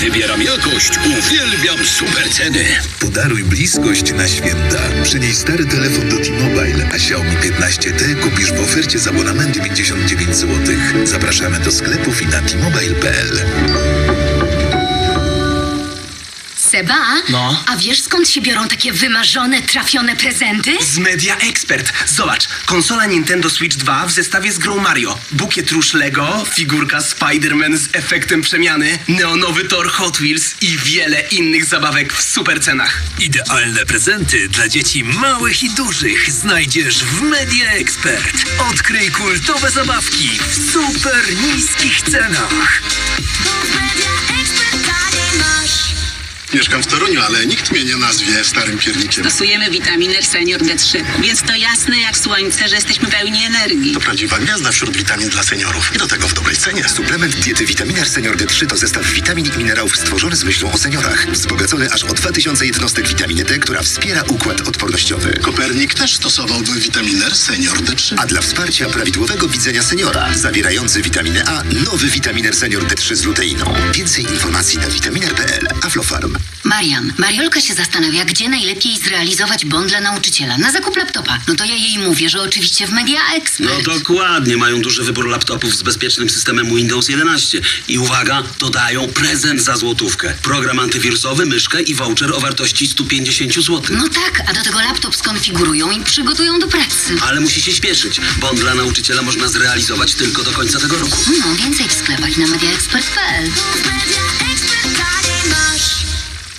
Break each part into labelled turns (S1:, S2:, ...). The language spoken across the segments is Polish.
S1: Wybieram jakość, uwielbiam super ceny.
S2: Podaruj bliskość na święta. Przynieś stary telefon do T-Mobile, a Xiaomi 15T kupisz w ofercie z abonamentu 59 zł. Zapraszamy do sklepów i na t-mobile.pl.
S3: Seba,
S4: No?
S3: a wiesz skąd się biorą takie wymarzone, trafione prezenty?
S4: Z Media Expert. Zobacz, konsola Nintendo Switch 2 w zestawie z grą Mario, bukiet róż Lego, figurka Spider-Man z efektem przemiany, neonowy tor Hot Wheels i wiele innych zabawek w super cenach.
S5: Idealne prezenty dla dzieci małych i dużych znajdziesz w Media Expert. Odkryj kultowe zabawki w super niskich cenach.
S6: Mieszkam w Toruniu, ale nikt mnie nie nazwie starym piernikiem.
S7: Stosujemy witaminer Senior D3, więc to jasne jak słońce, że jesteśmy pełni energii.
S6: To prawdziwa gwiazda wśród witamin dla seniorów. I do tego w dobrej cenie.
S8: Suplement diety Vitaminer Senior D3 to zestaw witamin i minerałów stworzony z myślą o seniorach. Wzbogacony aż o 2000 jednostek witaminy D, która wspiera układ odpornościowy.
S6: Kopernik też stosował witaminer Senior D3.
S8: A dla wsparcia prawidłowego widzenia seniora, zawierający witaminę A, nowy witaminer Senior D3 z luteiną. Więcej informacji na vitaminer.pl. Aflofarm.
S3: Marian, Mariolka się zastanawia, gdzie najlepiej zrealizować bon dla nauczyciela. Na zakup laptopa. No to ja jej mówię, że oczywiście w Media Expert.
S9: No dokładnie, mają duży wybór laptopów z bezpiecznym systemem Windows 11. I uwaga, dodają prezent za złotówkę. Program antywirusowy, myszkę i voucher o wartości 150 zł.
S3: No tak, a do tego laptop skonfigurują i przygotują do pracy.
S9: Ale musi się śpieszyć. Bon dla nauczyciela można zrealizować tylko do końca tego roku.
S3: No, więcej w sklepach i na mediaexpert.pl.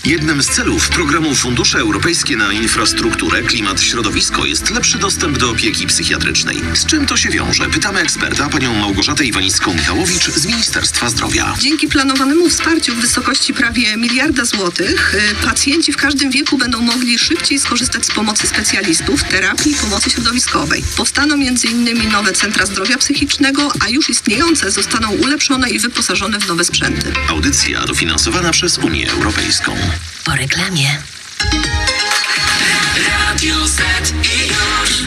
S10: Jednym z celów programu Fundusze Europejskie na Infrastrukturę, Klimat, Środowisko jest lepszy dostęp do opieki psychiatrycznej. Z czym to się wiąże? Pytamy eksperta, panią Małgorzatę Iwanicką-Michałowicz z Ministerstwa Zdrowia.
S11: Dzięki planowanemu wsparciu w wysokości prawie miliarda złotych y, pacjenci w każdym wieku będą mogli szybciej skorzystać z pomocy specjalistów, terapii i pomocy środowiskowej. Powstaną m.in. nowe centra zdrowia psychicznego, a już istniejące zostaną ulepszone i wyposażone w nowe sprzęty.
S10: Audycja dofinansowana przez Unię Europejską.
S3: Po reklamie.
S5: Radio Z i już.